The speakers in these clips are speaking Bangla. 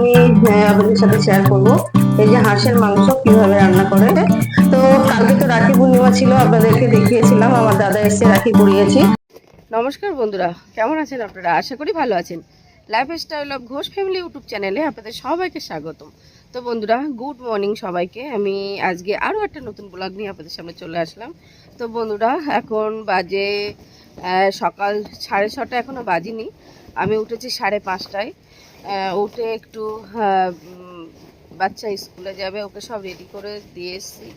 আমি আপনাদের সাথে শেয়ার করব। এই যে হাঁসের মাংস কীভাবে রান্না করে। তো কালকে তো রাখি পূর্ণিমা ছিল, আপনাদেরকে দেখিয়েছিলাম, আমার দাদা এসে রাখি নমস্কার বন্ধুরা, কেমন আছেন আপনারা? আশা করি ভালো আছেন। Lifestyle of Ghosh family YouTube চ্যানেলে আপনাদের সবাইকে স্বাগতম। তো বন্ধুরা গুড মর্নিং সবাইকে। আমি আজকে আরও একটা নতুন ব্লগ নিয়ে আপনাদের সামনে চলে আসলাম। তো বন্ধুরা, এখন বাজে সকাল সাড়ে ছটা এখনও বাজিনি। আমি উঠেছি সাড়ে পাঁচটায়। উঠে একটু বাচ্চা স্কুলে যাবে, ওকে সব রেডি করে দিয়ে এসেছি।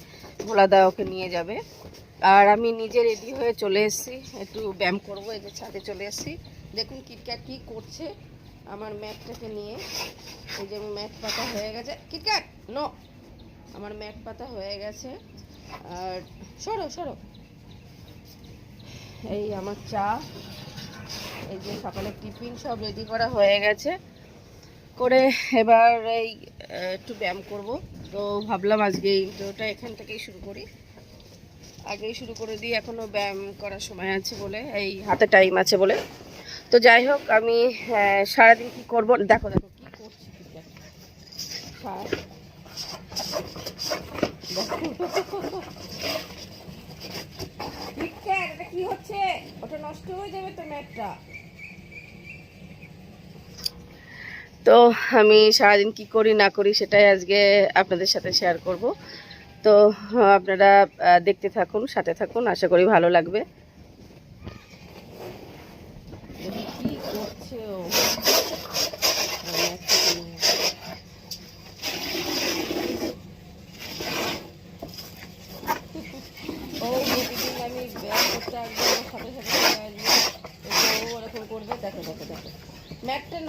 ভোলাদা ওকে নিয়ে যাবে। আর আমি নিজে রেডি হয়ে চলে এসেছি। একটু ব্যায়াম করব, এই যে ছাদে চলে এসেছি। দেখুন কিটক্যাট কী করছে আমার ম্যাটটাকে নিয়ে। এই যে ম্যাট পাতা হয়ে গেছে। কিটক্যাট, নো, আমার ম্যাট পাতা হয়ে গেছে। আর সরো সরো। এই আমার চা। এই যে সকালে টিফিন সব রেডি করা হয়ে গেছে। করে এবার এই একটু ব্যায়াম করব। তো ভাবলাম আজকে এই এখান থেকেই শুরু করি। আগেই শুরু করে দিই এখনও ব্যায়াম করার সময় আছে বলে, এই হাতে টাইম আছে বলে। তো যাই হোক, আমি সারাদিন কি করব? দেখো দেখো, কি করছি কি হচ্ছে? ওটা নষ্ট হয়ে যাবে তো ম্যাটটা? তো আমি সারাদিন কি করি, না করি সেটাই আজকে আপনাদের সাথে শেয়ার করব। তো, আপনারা দেখতে থাকুন, সাথে থাকুন, আশা করি ভালো লাগবে।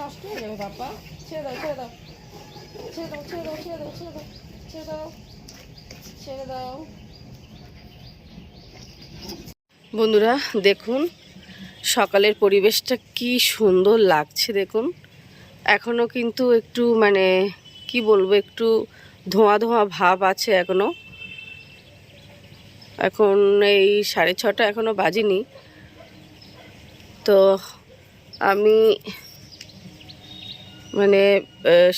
নষ্ট হয়ে যাবে বাবা। ছেড়ে দাও ছেড়ে দাও। ছেড়ে দাও ছেড়ে দাও ছেড়ে দাও ছেড়ে দাও ছেড়ে দাও বন্ধুরা, দেখুন, সকালের পরিবেশটা কি সুন্দর লাগছে, দেখুন। এখনও কিন্তু একটু মানে কি বলব, একটু ধোঁয়া ধোঁয়া ভাব আছে এখনও এখন এই সাড়ে ছটা এখনও বাজিনি। তো আমি মানে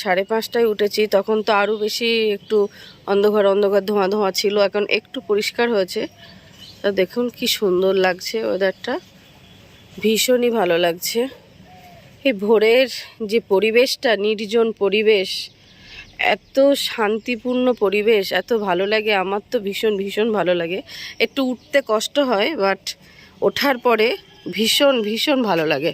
সাড়ে পাঁচটায় উঠেছি, তখন তো আরও বেশি একটু অন্ধকার অন্ধকার ধোঁয়া ধোঁয়া ছিল, এখন একটু পরিষ্কার হয়েছে। তা দেখুন কি সুন্দর লাগছে ওয়েদারটা ভীষণই ভালো লাগছে। এই ভোরের যে পরিবেশটা, নির্জন পরিবেশ, এত শান্তিপূর্ণ পরিবেশ, এত ভালো লাগে, আমার তো ভীষণ ভীষণ ভালো লাগে। একটু উঠতে কষ্ট হয় বাট ওঠার পরে ভীষণ ভীষণ ভালো লাগে।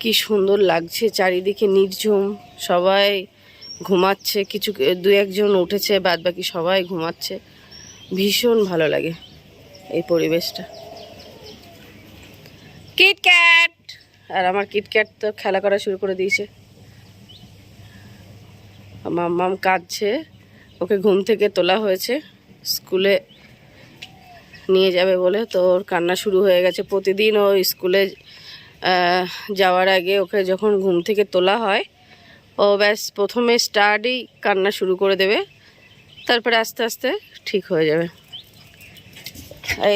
কি সুন্দর লাগছে, চারিদিকে নির্ঝুম, সবাই ঘুমাচ্ছে, কিছু দু একজন উঠেছে বাদ বাকি সবাই ঘুমাচ্ছে। ভীষণ ভালো লাগে এই পরিবেশটা। কিটক্যাট! আর আমার কিটক্যাট তো খেলা করা শুরু করে দিয়েছে। মাম্মাম কাঁদছে, ওকে ঘুম থেকে তোলা হয়েছে, স্কুলে নিয়ে যাবে বলে। তো ওর কান্না শুরু হয়ে গেছে। প্রতিদিন ও স্কুলে যাওয়ার আগে ওকে যখন ঘুম থেকে তোলা হয়, ও ব্যাস প্রথমে স্টার্টই কান্না শুরু করে দেবে, তারপরে আস্তে আস্তে ঠিক হয়ে যাবে।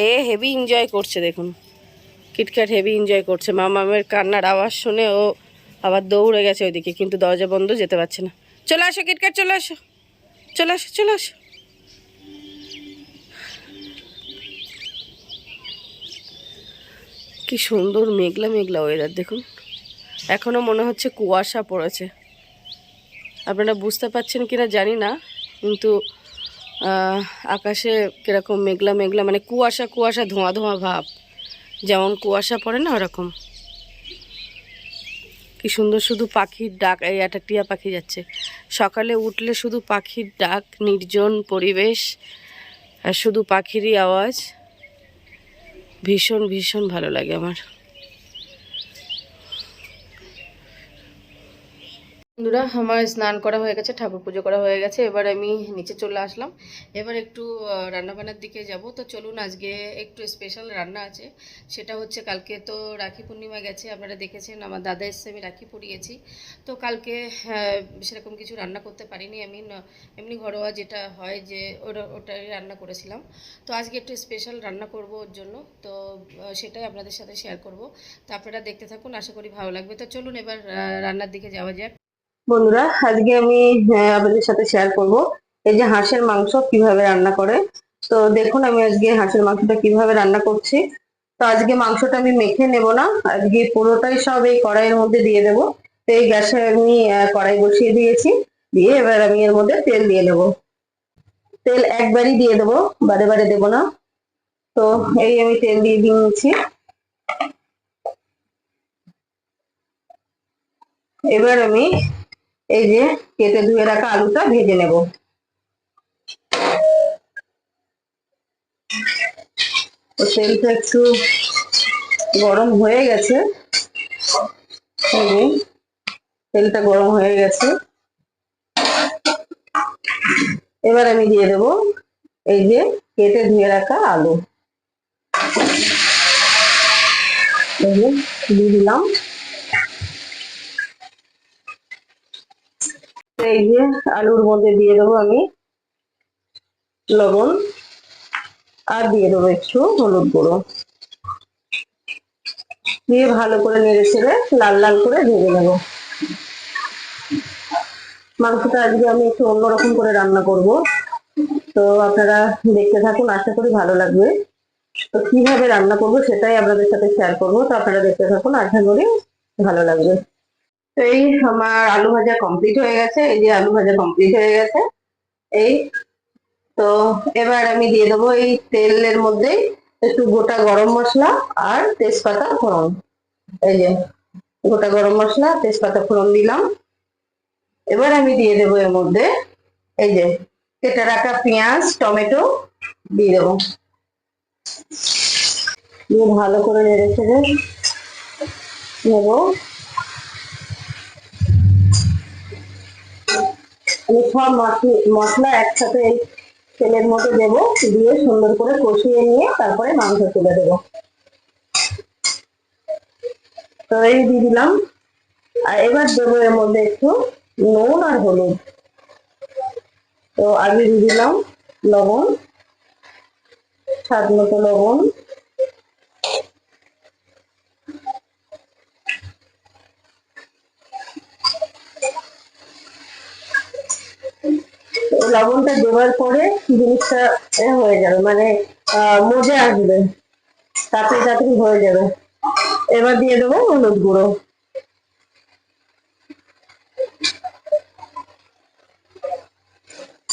এ হেভি এনজয় করছে দেখুন। কিটক্যাট হেভি এনজয় করছে। মা মামের কান্নার আওয়াজ শুনে ও আবার দৌড়ে গেছে ওইদিকে, কিন্তু দরজা বন্ধ যেতে পারছে না। চলে আসো কিটক্যাট চলে আসো। চলে আসো চলে আসো। কি সুন্দর মেঘলা মেঘলা ওয়েদার দেখুন। এখনও মনে হচ্ছে কুয়াশা পড়েছে। আপনারা বুঝতে পারছেন কিনা জানি না, কিন্তু আকাশে কীরকম মেঘলা মেঘলা মানে কুয়াশা কুয়াশা, ধোঁয়া ধোঁয়া ভাব। যেমন কুয়াশা পড়ে না ওরকম। কি সুন্দর শুধু পাখির ডাক, এই একটা টিয়া পাখি যাচ্ছে। সকালে উঠলে শুধু পাখির ডাক, নির্জন পরিবেশ, আর শুধু পাখিরই আওয়াজ। ভীষণ ভীষণ ভালো লাগে আমার। বন্ধুরা, আমার স্নান করা হয়ে গেছে, ঠাকুর পুজো করা হয়ে গেছে। এবার আমি নিচে চলে আসলাম। এবার একটু রান্নাবান্নার দিকে যাব। তো চলুন, আজকে একটু স্পেশাল রান্না আছে। সেটা হচ্ছে, কালকে তো রাখি পূর্ণিমা গেছে। আপনারা দেখেছেন, আমার দাদা এসে আমি রাখি পরিয়েছি। তো কালকে সেরকম কিছু রান্না করতে পারিনি। আমি এমনি ঘরোয়া যেটা হয় যে ওটা ওটাই রান্না করেছিলাম। তো আজকে একটু স্পেশাল রান্না করব ওর জন্য। তো সেটাই আপনাদের সাথে শেয়ার করব। তো আপনারা দেখতে থাকুন, আশা করি ভালো লাগবে। তো চলুন, এবার রান্নার দিকে যাওয়া যাক। বন্ধুরা, আজকে আমি আপনাদের সাথে শেয়ার করব এই যে হাঁসের মাংস কীভাবে রান্না করে। তো দেখুন, আমি আজকে হাঁসের মাংসটা কীভাবে রান্না করছি। তো আজকে মাংসটা আমি মেখে নেব না, আজকে পুরোটাই সব এই কড়াইয়ের মধ্যে দিয়ে দেবো। তো এই গ্যাসে আমি কড়াই বসিয়ে দিয়েছি, দিয়ে এবার আমি এর মধ্যে তেল দিয়ে দেবো তেল একবারই দিয়ে দেবো, বারে বারে দেবো না। তো এই আমি তেল দিয়ে দিয়ে নিচ্ছি। এবার আমি এই যে কেটে ধুয়ে রাখা আলুটা ভেজে নেব। তেলটা একটু গরম হয়ে গেছে। তেলটা গরম হয়ে গেছে। এবার আমি দিয়ে দেব এই যে কেটে ধুয়ে রাখা আলু। দিয়ে দিলাম। এই যে আলুর মধ্যে দিয়ে দেবো আমি লবণ আর দিয়ে দেবো একটু হলুদ গুঁড়ো। দিয়ে ভালো করে নেড়ে ছেড়ে লাল লাল করে ভেজে নেব। মাংসটা আজকে আমি একটু অন্যরকম করে রান্না করব। তো আপনারা দেখতে থাকুন, আশা করি ভালো লাগবে। তো কীভাবে রান্না করব সেটাই আপনাদের সাথে শেয়ার করব। তো আপনারা দেখতে থাকুন, আশা করি ভালো লাগবে। এই আমার আলু ভাজা কমপ্লিট হয়ে গেছে, এই যে আলু ভাজা কমপ্লিট হয়ে গেছে। এই তো এবার আমি দিয়ে দেবো এই তেলের মধ্যে একটু গোটা গরম মশলা আর তেজপাতা ফোড়ন। এই যে গোটা গরম মশলা, তেজপাতা ফোড়ন দিলাম। এবার আমি দিয়ে দেবো এর মধ্যে এই যে কেটে রাখা পেঁয়াজ, টমেটো দিয়ে দেবো। দিয়ে ভালো করে নেড়ে ছেড়ে নেব। আমি সব মশলা- একসাথে তেলের মধ্যে দেবো, দিয়ে সুন্দর করে কষিয়ে নিয়ে তারপরে মাংস তুলে দেবো। তো এই দিয়ে দিলাম। আর এবার দেবো এর মধ্যে একটু নুন আর হলুদ। তো আগে দিয়ে দিলাম লবণ, স্বাদ মতো লবণ তো লবণটা দেওয়ার পরে জিনিসটা হয়ে যাবে মানে মজে আসবে। তাড়াতাড়ি তাড়াতাড়ি হয়ে যাবে। এবার দিয়ে দেবো হলুদ গুঁড়ো।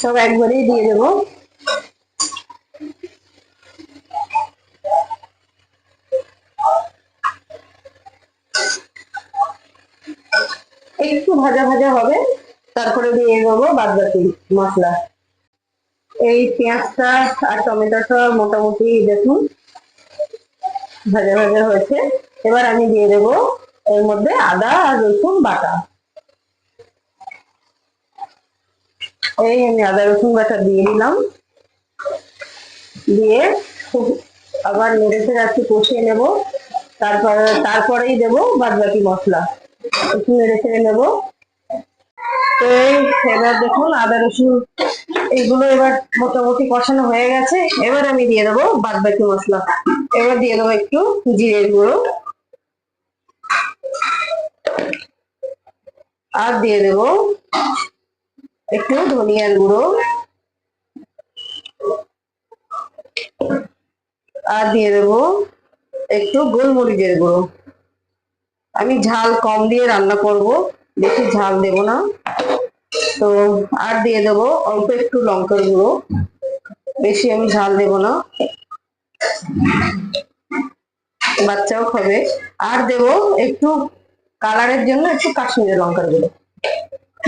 সব একবারেই দিয়ে দেবো। একটু ভাজা ভাজা হবে। তারপরে দিয়ে দেবো বাদ বাকি মশলা। এই পেঁয়াজটা আর টমেটোটা মোটামুটি দেখুন ভাজা ভাজা হয়েছে। এবার আমি দিয়ে দেবো এর মধ্যে আদা আর রসুন বাটা। এই আমি আদা রসুন বাটা দিয়ে দিলাম। দিয়ে খুব আবার নেড়ে চেড়ে একটু কষিয়ে নেব। তারপরে তারপরেই দেবো বাদ বাকি মশলা। একটু নেড়ে চেড়ে নেব। তো এই এবার দেখুন, আদা, রসুন এগুলো এবার মোটামুটি কষানো হয়ে গেছে। এবার আমি দিয়ে দেবো বাদ বাকি মশলা। এবার দিয়ে দেবো একটু জিরের গুঁড়ো। আর দিয়ে দেবো একটু ধনিয়ার গুঁড়ো। আর দিয়ে দেবো একটু গোলমরিচের গুঁড়ো। আমি ঝাল কম দিয়ে রান্না করব। বেশি ঝাল দেব না। তো আর দিয়ে দেবো অল্প একটু লঙ্কার গুঁড়ো। বেশি আমি ঝাল দেব না। বাচ্চাও খাবে। আর দেব একটু কালারের জন্য একটু কাশ্মীরি লঙ্কার গুঁড়ো।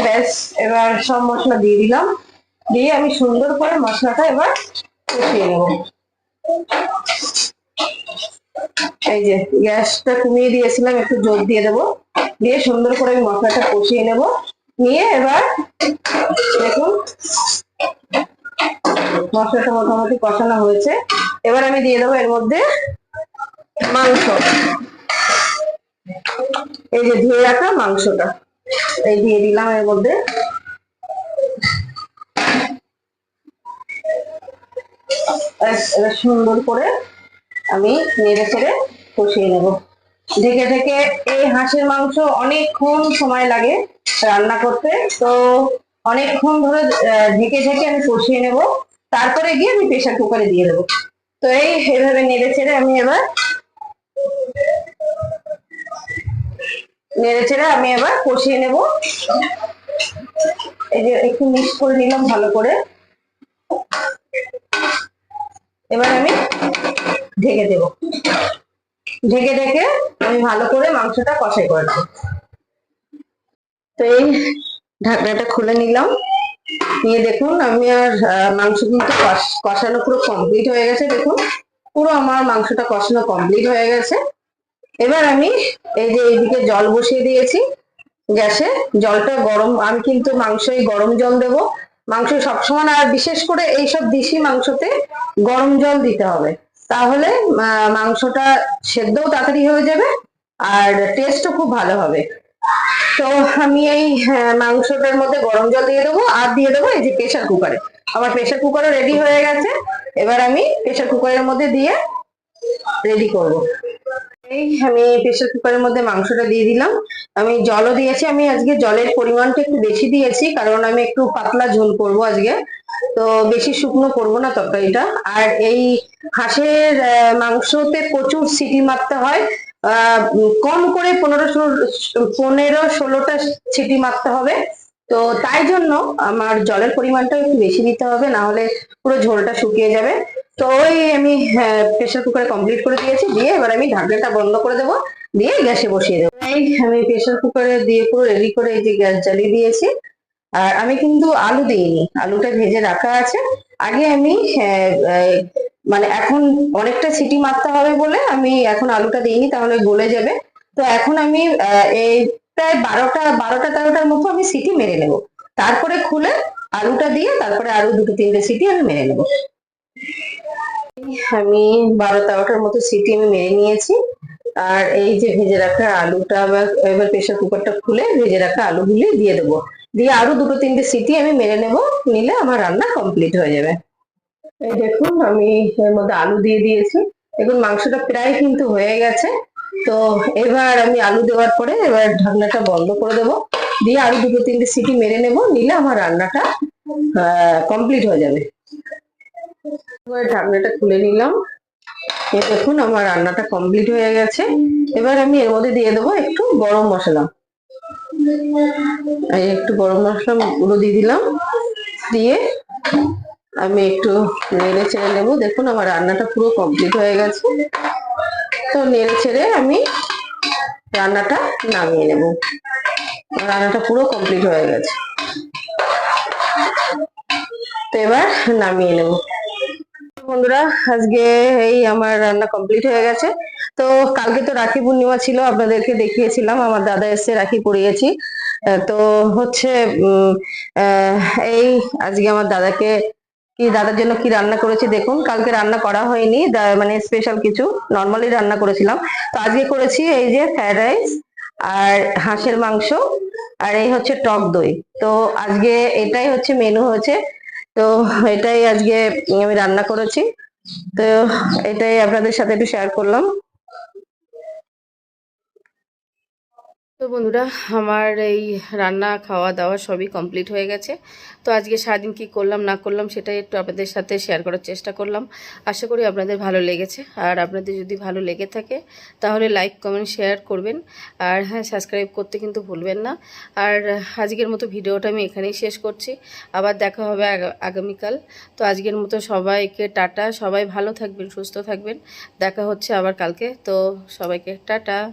ব্যাস, এবার সব মশলা দিয়ে দিলাম। দিয়ে আমি সুন্দর করে মশলাটা এবার কষিয়ে নেব। এই যে গ্যাসটা কমিয়ে দিয়েছিলাম, একটু জোর দিয়ে দেবো। দিয়ে সুন্দর করে আমি মশলাটা কষিয়ে নেব। নিয়ে এবার দেখুন, মশলাটা মোটামুটি কষানো হয়েছে। এবার আমি দিয়ে দেবো এর মধ্যে মাংস। এই যে ধুয়ে রাখা মাংসটা, এই দিয়ে দিলাম এর মধ্যে। সুন্দর করে আমি নেড়ে ছেড়ে কষিয়ে নেব। ঢেকে ঢেকে এই হাঁসের মাংস অনেকক্ষণ সময় লাগে রান্না করতে। তো অনেকক্ষণ ধরে ঢেকে ঢেকে আমি কষিয়ে নেব। তারপরে গিয়ে আমি প্রেশার কুকারে দিয়ে দেবো। তো এই এভাবে নেড়ে ছেড়ে আমি এবার, নেড়ে ছেড়ে আমি এবার কষিয়ে নেব। এই যে একটু মিক্স করে নিলাম ভালো করে। এবার আমি ঢেকে দেব। ঢেকে ঢেকে আমি ভালো করে মাংসটা কষাই করে তো এই ঢাকনাটা খুলে নিলাম। নিয়ে দেখুন, আমি আর মাংস কিন্তু কষ- কষানো পুরো কমপ্লিট হয়ে গেছে, দেখুন। পুরো আমার মাংসটা কষানো কমপ্লিট হয়ে গেছে। এবার আমি এই যে এইদিকে জল বসিয়ে দিয়েছি গ্যাসে। জলটা গরম, আমি কিন্তু মাংসই গরম জল দেব। মাংস সবসময় আর বিশেষ করে এইসব দেশি মাংসতে গরম জল দিতে হবে। তাহলে মাংসটা সেদ্ধও তাড়াতাড়ি হয়ে যাবে আর টেস্টও খুব ভালো হবে। তো আমি এই হ্যাঁ, মাংসটার মধ্যে গরম জল দিয়ে দেবো আর দিয়ে দেবো এই যে প্রেসার কুকারে আমার প্রেসার কুকারও রেডি হয়ে গেছে। এবার আমি প্রেসার কুকারের মধ্যে দিয়ে রেডি করব। এই আমি প্রেসার কুকারের মধ্যে মাংসটা দিয়ে দিলাম। আমি জলও দিয়েছি। আমি আজকে জলের পরিমাণটা একটু বেশি দিয়েছি কারণ আমি একটু পাতলা ঝোল করব আজকে। তো বেশি শুকনো করব না তরকারিটা। আর এই হাঁসের মাংসতে প্রচুর সিটি মারতে হয়। কম করে পনেরো পনেরো ষোলোটা সিটি মারতে হবে। তো তাই জন্য আমার জলের পরিমাণটা একটু বেশি দিতে হবে, না হলে পুরো ঝোলটা শুকিয়ে যাবে। তো ওই আমি প্রেসার কুকারে কমপ্লিট করে দিয়েছি। দিয়ে এবার আমি ঢাকনাটা বন্ধ করে দেবো। দিয়ে গ্যাসে বসিয়ে দেবো। আমি প্রেসার কুকারে দিয়ে পুরো রেডি করে এই যে গ্যাস জ্বালিয়ে দিয়েছি। আর আমি কিন্তু আলু দিইনি, আলুটা ভেজে রাখা আছে। আগে আমি মানে এখন অনেকটা সিটি মারতে হবে বলে আমি এখন আলুটা দিইনি, তাহলে গলে যাবে। তো এখন আমি এই প্রায় বারোটা বারোটা, তেরোটার মতো আমি সিটি মেরে নেব। তারপরে খুলে আলুটা দিয়ে তারপরে আরও দুটো, তিনটে সিটি আমি মেরে নেব। আমি বারো, তেরোটার মতো সিটি আমি মেরে নিয়েছি। আর এই যে ভেজে রাখা আলুটা আবার এবার প্রেসার কুকারটা খুলে ভেজে রাখা আলুগুলি দিয়ে দেবো। দিয়ে আরও দুটো তিনটে সিটি আমি মেরে নেব, নিলে আমার রান্না কমপ্লিট হয়ে যাবে। এই দেখুন, আমি এর মধ্যে আলু দিয়ে দিয়েছি। দেখুন, মাংসটা প্রায় কিন্তু হয়ে গেছে। তো এবার আমি আলু দেওয়ার পরে এবার ঢাকনাটা বন্ধ করে দেব। দিয়ে আরও দুটো তিনটে সিটি মেরে নেব, নিলে আমার রান্নাটা কমপ্লিট হয়ে যাবে। এবার ঢাকনাটা খুলে নিলাম। দেখুন, আমার রান্নাটা কমপ্লিট হয়ে গেছে। এবার আমি এর মধ্যে দিয়ে দেবো একটু গরম মশলা। একটু গরম মশলা গুঁড়ো দিয়ে দিলাম। দিয়ে আমি একটু নেড়ে ছেড়ে নেব। দেখুন, আমার রান্নাটা পুরো কমপ্লিট হয়ে গেছে। তো নেড়ে ছেড়ে আমি রান্নাটা নামিয়ে নেব। রান্নাটা পুরো কমপ্লিট হয়ে গেছে। তো এবার নামিয়ে নেব। বন্ধুরা, আজকে এই আমার রান্না কমপ্লিট হয়ে গেছে। তো কালকে তো রাখি পূর্ণিমা ছিল, আপনাদেরকে দেখিয়েছিলাম, আমার দাদা এসে রাখি পরিয়েছি। তো হচ্ছে এই আজকে আমার দাদাকে কি, দাদার জন্য কি রান্না করেছি দেখুন, কালকে রান্না করা হয়নি মানে স্পেশাল কিছু নর্মালি রান্না করেছিলাম। তো আজকে করেছি এই যে ফ্রাইড রাইস আর হাঁসের মাংস আর এই হচ্ছে টক দই। তো আজকে এটাই হচ্ছে মেনু হয়েছে, তো এটাই আজকে আমি রান্না করেছি। তো এটাই আপনাদের সাথে একটু শেয়ার করলাম। তো বন্ধুরা, আমার এই রান্না, খাওয়া, দাওয়া সবই কমপ্লিট হয়ে গেছে। তো আজকে সারাদিন কি করলাম, না করলাম সেটাই একটু আপনাদের সাথে শেয়ার করার চেষ্টা করলাম। আশা করি আপনাদের ভালো লেগেছে। আর আপনাদের যদি ভালো লেগে থাকে, তাহলে লাইক কমেন্ট শেয়ার করবেন। আর হ্যাঁ সাবস্ক্রাইব করতে কিন্তু ভুলবেন না। আর আজকের মতো ভিডিওটা আমি এখানেই শেষ করছি। আবার দেখা হবে আগা- আগামীকাল। তো আজকের মতো সবাইকে টাটা। সবাই ভালো থাকবেন, সুস্থ থাকবেন। দেখা হচ্ছে আবার কালকে। তো সবাইকে টাটা।